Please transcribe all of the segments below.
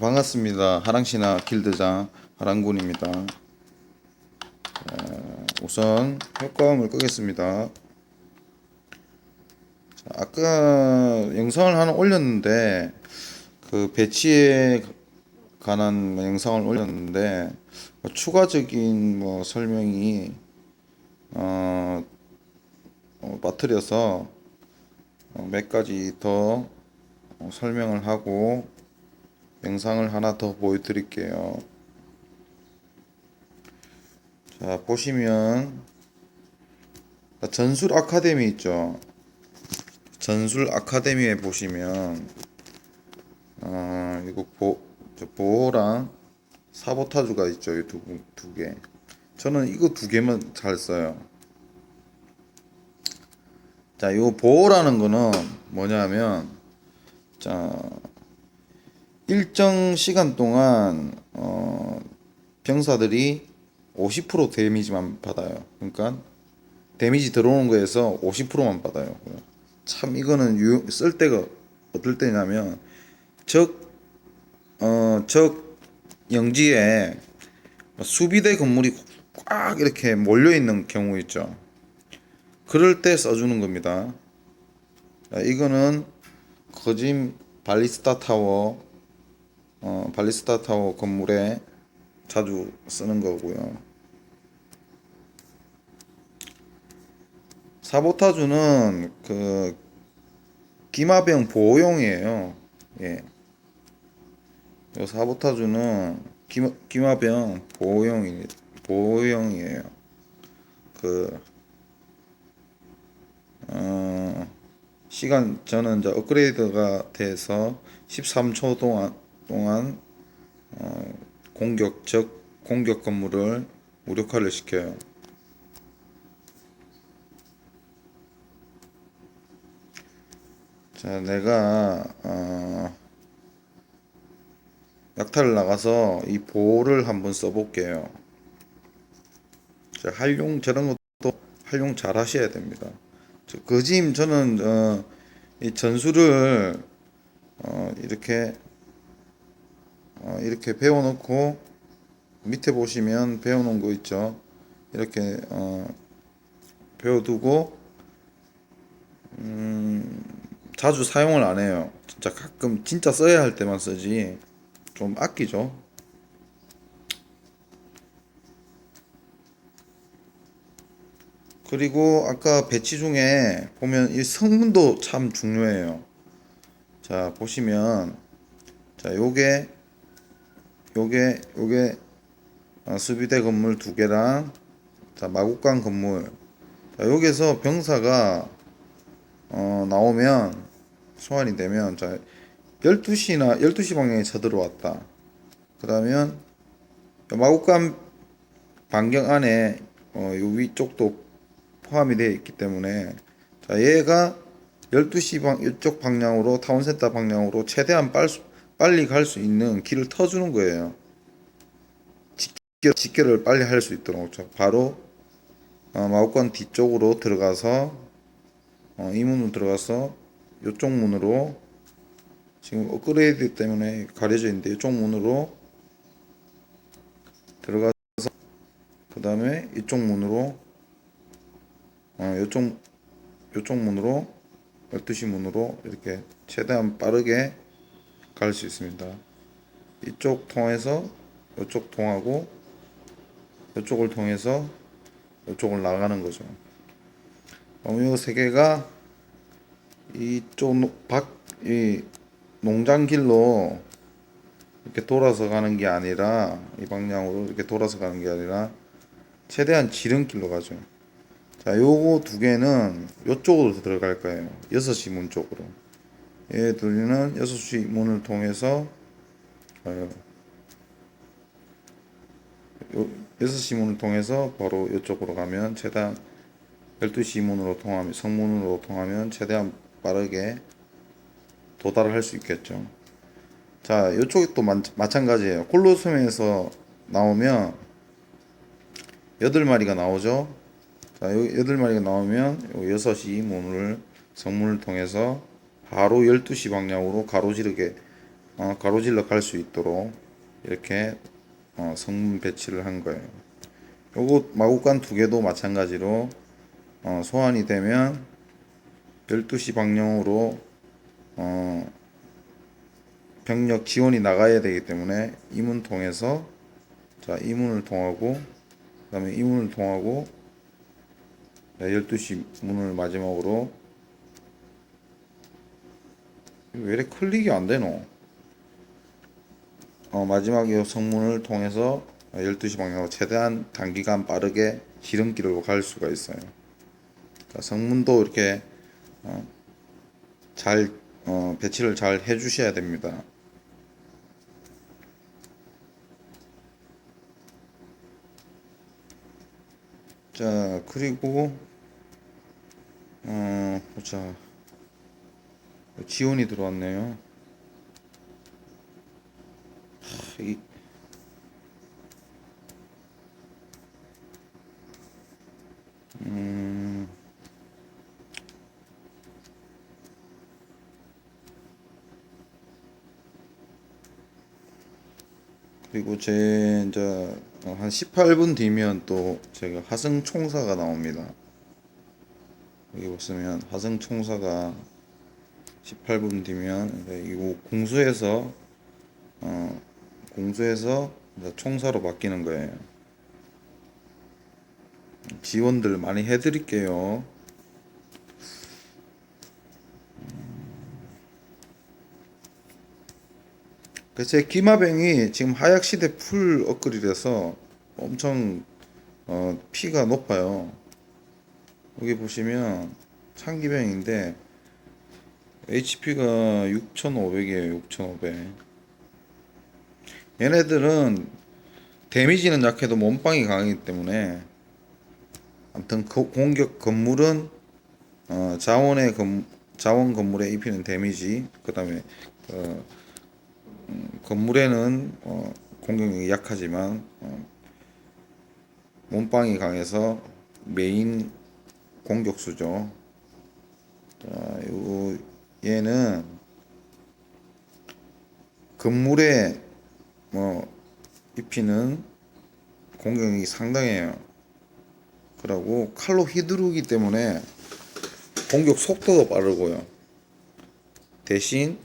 반갑습니다. 하랑신화 길드장 하랑군입니다. 자, 우선 효과음을 끄겠습니다. 자, 아까 영상을 하나 올렸는데 그 배치에 관한 뭐 영상을 올렸는데 뭐 추가적인 뭐 설명이 어, 어, 빠뜨려서 어, 몇 가지 더 어, 설명을 하고 영상을 하나 더 보여드릴게요. 자, 보시면 전술 아카데미 있죠. 전술 아카데미에 보시면 어, 이거 보, 저 보호랑 사보타주가 있죠. 이 두, 두 개. 저는 이거 두 개만 잘 써요. 자, 요 보호라는 거는 뭐냐면 자, 일정 시간 동안 어, 병사들이 50% 데미지만 받아요. 그러니까 데미지 들어오는 거에서 50%만 받아요. 참 이거는 유, 쓸 때가 어떨 때냐면 적, 어, 적 영지에 수비대 건물이 꽉 이렇게 몰려 있는 경우 있죠. 그럴 때 써주는 겁니다. 자, 이거는 거짐 발리스타 타워 어, 발리스타 타워 건물에 자주 쓰는 거고요. 사보타주는 그 기마병 보호용이에요. 예. 요 사보타주는 기마, 기마병 보호용이 보호용이에요. 그 어, 시간 저는 이제 업그레이드가 돼서 13초 동안 동안 어, 공격적 공격 건물을 무력화를 시켜요. 자, 내가 어, 약탈을 나가서 이 보호를 한번 써볼게요. 자, 활용 저런 것도 활용 잘 하셔야 됩니다. 저, 거짐 저는 어, 이 전술을 어, 이렇게 어, 이렇게 배워놓고 밑에 보시면 배워놓은 거 있죠. 이렇게 어, 배워두고 음, 자주 사용을 안 해요. 진짜 가끔 진짜 써야 할 때만 쓰지 좀 아끼죠. 그리고 아까 배치 중에 보면 이 성분도 참 중요해요. 자 보시면 자 요게 요게 요게 어, 수비대 건물 두 개랑 자 마국간 건물. 자 여기서 병사가 어 나오면 소환이 되면 자 12시나 12시 방향에 쳐들어왔다. 그러면 마국간 반경 안에 어, 요 위쪽도 포함이 되어 있기 때문에 자 얘가 12시 방 이쪽 방향으로 타운센터 방향으로 최대한 빨, 수- 빨리 갈 수 있는 길을 터주는 거예요. 직결, 직결을 빨리 할 수 있도록 자, 바로 어, 마법관 뒤쪽으로 들어가서 어, 이 문으로 들어가서 이쪽 문으로 지금 업그레이드 때문에 가려져 있는데 이쪽 문으로 들어가서 그 다음에 이쪽 문으로 어, 이쪽 이쪽 문으로 12시 문으로 이렇게 최대한 빠르게 갈수 있습니다. 이쪽 통해서 이쪽 통하고 이쪽을 통해서 이쪽을 나가는 거죠. 이세 개가 이쪽 밖 이 농장 길로 이렇게 돌아서 가는 게 아니라 이 방향으로 이렇게 돌아서 가는 게 아니라 최대한 지름길로 가죠. 자, 요거 두 개는 요쪽으로 들어갈 거예요. 6시 문 쪽으로. 얘 둘이는 6시 문을 통해서 어, 요 6시 문을 통해서 바로 이쪽으로 가면 최대한 12시 문으로 통하면 성문으로 통하면 최대한 빠르게 도달을 할 수 있겠죠. 자, 이쪽이 또 마, 마찬가지예요. 콜로세움에서 나오면 8마리가 나오죠. 자, 여기 8마리가 나오면 요 6시 문을 성문을 통해서 바로 12시 방향으로 가로지르게 어, 가로질러 갈 수 있도록 이렇게 어, 성문 배치를 한 거예요. 요거 마구간 두 개도 마찬가지로 어, 소환이 되면 12시 방향으로 어, 병력 지원이 나가야 되기 때문에 이 문 통해서 자, 이 문을 통하고 그다음에 이 문을 통하고 자, 12시 문을 마지막으로 이거 왜 이렇게 클릭이 안 되노? 어, 마지막 이 성문을 통해서 12시 방향으로 최대한 단기간 빠르게 지름길로 갈 수가 있어요. 자, 성문도 이렇게 어, 잘 어, 배치를 잘 해주셔야 됩니다. 자 그리고 어 보자 지원이 들어왔네요. 하, 이 음, 그리고 제 이제 어, 한 18분 뒤면 또 제가 화성 총사가 나옵니다. 여기 보시면 화성 총사가 18분 뒤면 이거 공수에서 어 공수에서 이제 총사로 바뀌는 거예요. 지원들 많이 해드릴게요. 제 기마병이 지금 하약 시대 풀 업그레이드해서 엄청 어, 피가 높아요. 여기 보시면 창기병인데 HP가 6,500이에요. 6,500. 얘네들은 데미지는 약해도 몸빵이 강하기 때문에 아무튼 그 공격 건물은 어, 자원의 건, 자원 건물에 입히는 데미지 그 다음에 어, 음, 건물에는 어, 공격력이 약하지만 어, 몸빵이 강해서 메인 공격수죠. 자, 요 얘는 건물에 뭐 입히는 공격력이 상당해요. 그러고 칼로 휘두르기 때문에 공격 속도도 빠르고요. 대신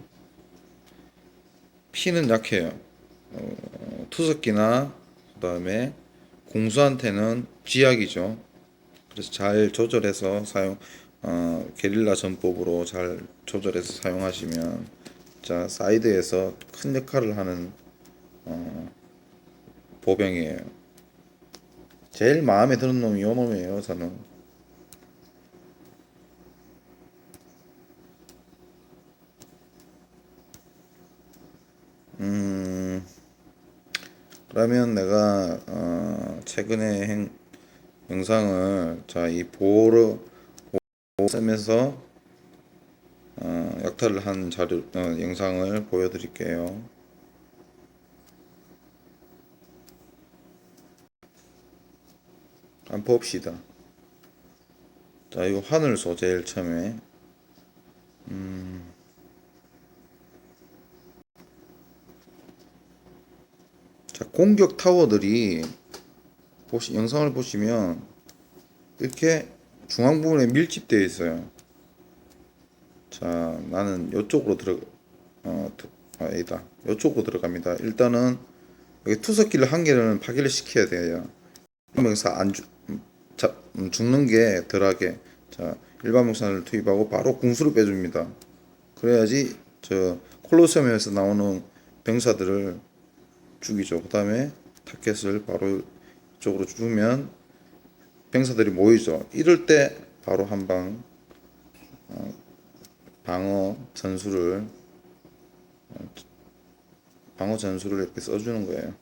피는 약해요. 어, 투석기나 그다음에 공수한테는 쥐약이죠. 그래서 잘 조절해서 사용 어, 게릴라 전법으로 잘 조절해서 사용하시면 자 사이드에서 큰 역할을 하는 어, 보병이에요. 제일 마음에 드는 놈이 요 놈이에요. 저는 음 그러면 내가 어, 최근에 행, 영상을 자 이 보호를 쓰면서 어, 약탈을 한 자료 어, 영상을 보여드릴게요. 한번 봅시다. 자 이거 하늘소 제일 처음에 자, 공격 타워들이 보시 영상을 보시면 이렇게 중앙 부분에 밀집되어 있어요. 자, 나는 이쪽으로 들어 어, 드- 아, 아니다. 이쪽으로 들어갑니다. 일단은 여기 투석기를 한 개는 파괴를 시켜야 돼요. 여기서 안 죽, 음, 자, 음, 죽는 게 덜하게. 자, 일반 목산을 투입하고 바로 궁수를 빼줍니다. 그래야지 저 콜로세움에서 나오는 병사들을 죽이죠. 그 다음에 타켓을 바로 이쪽으로 주면 병사들이 모이죠. 이럴 때 바로 한방 어, 방어 전술을 어, 방어 전술을 이렇게 써주는 거예요.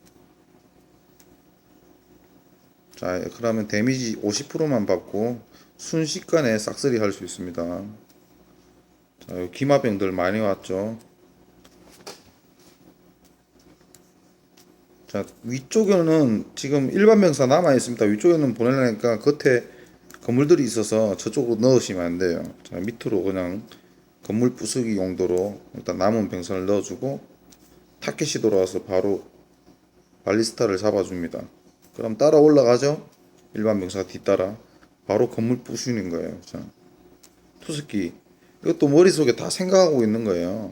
자, 그러면 데미지 50%만 받고 순식간에 싹쓸이 할 수 있습니다. 자, 기마병들 많이 왔죠. 자 위쪽에는 지금 일반 병사 남아 있습니다. 위쪽에는 보내려니까 겉에 건물들이 있어서 저쪽으로 넣으시면 안 돼요. 자 밑으로 그냥 건물 부수기 용도로 일단 남은 병사를 넣어주고 타켓이 돌아와서 바로 발리스타를 잡아줍니다. 그럼 따라 올라가죠? 일반 병사가 뒤따라 바로 건물 부수는 거예요. 자, 투스키 이것도 머릿속에 다 생각하고 있는 거예요.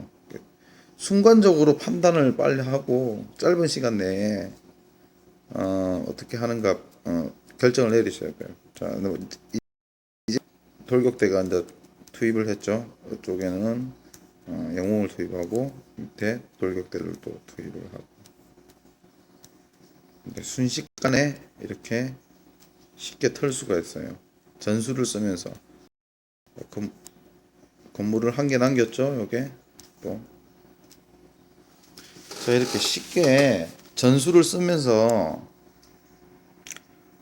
순간적으로 판단을 빨리 하고 짧은 시간 내에 어, 어떻게 하는가 어, 결정을 내리셔야 돼요. 자, 뭐 이- 이제 돌격대가 이제 투입을 했죠. 이쪽에는 어, 영웅을 투입하고 밑에 돌격대를 또 투입을 하고 순식간에 이렇게 쉽게 털 수가 있어요. 전술을 쓰면서 건, 건물을 한 개 남겼죠. 요게 또 자 이렇게 쉽게 전술을 쓰면서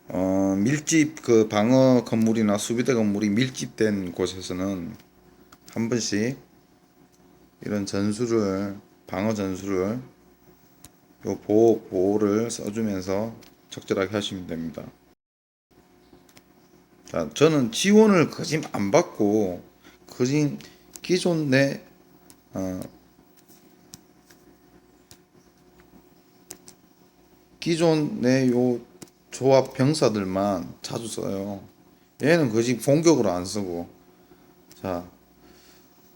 어, 밀집 그 방어 건물이나 수비대 건물이 밀집된 곳에서는 한 번씩 이런 전술을 방어 전술을 요 보호 보호를 써주면서 적절하게 하시면 됩니다. 자, 저는 지원을 거진 안 받고 거진 기존 내 어, 기존 내요 조합 병사들만 자주 써요. 얘는 거진 공격으로 안 쓰고 자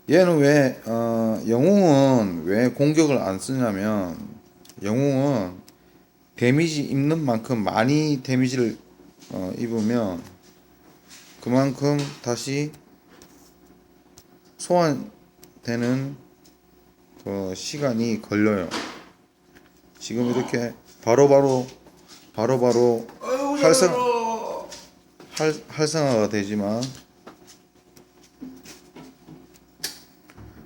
얘는 왜 어, 영웅은 왜 공격을 안 쓰냐면 영웅은 데미지 입는 만큼 많이 데미지를 어, 입으면 그만큼 다시 소환되는 그 시간이 걸려요. 지금 이렇게 바로바로 바로바로 활성 활, 활성화가 되지만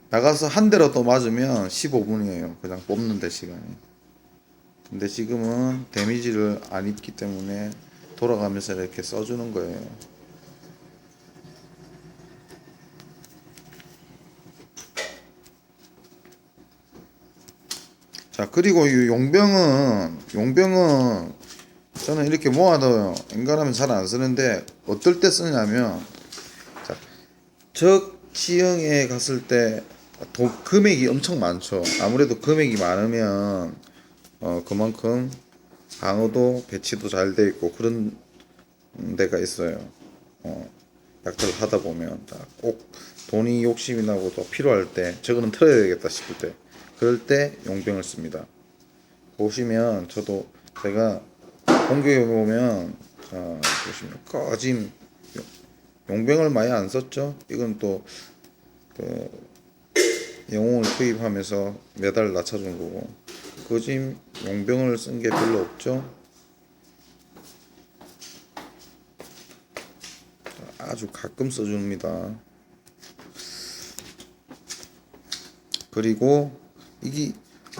나가서 한 대라도 맞으면 15분이에요. 그냥 뽑는데 시간이. 근데 지금은 데미지를 안 입기 때문에 돌아가면서 이렇게 써주는 거예요. 자 그리고 이 용병은 용병은 저는 이렇게 모아둬요. 인간하면 잘 안 쓰는데 어떨 때 쓰냐면 자, 적 지형에 갔을 때 도, 금액이 엄청 많죠. 아무래도 금액이 많으면 어, 그만큼 방어도 배치도 잘 돼 있고 그런 데가 있어요. 어, 약탈을 하다 보면 자, 꼭 돈이 욕심이 나고 또 필요할 때 저거는 털어야 되겠다 싶을 때 그럴 때 용병을 씁니다. 보시면 저도 제가 공격해 보면 자 보시면 꺼짐 용병을 많이 안 썼죠. 이건 또 그 영웅을 투입하면서 메달을 낮춰준 거고 거짐 용병을 쓴 게 별로 없죠. 아주 가끔 써줍니다. 그리고 이게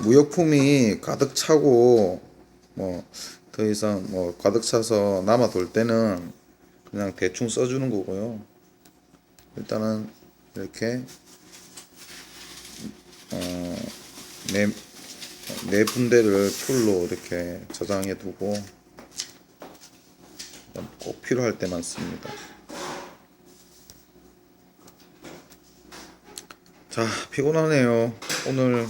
무역품이 가득 차고 뭐 더 이상 뭐 가득 차서 남아 돌 때는 그냥 대충 써주는 거고요. 일단은 이렇게 어, 네, 네 분대를 풀로 이렇게 저장해 두고 꼭 필요할 때만 씁니다. 자 피곤하네요. 오늘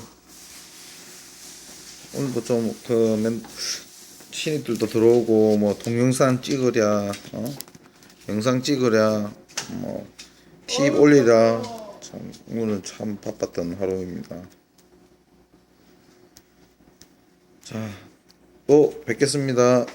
오늘도 좀그 신입들도 들어오고 뭐 동영상 찍으랴 어? 영상 찍으랴 뭐 팁 올리랴 참 오늘은 참 바빴던 하루입니다. 자, 또 뵙겠습니다.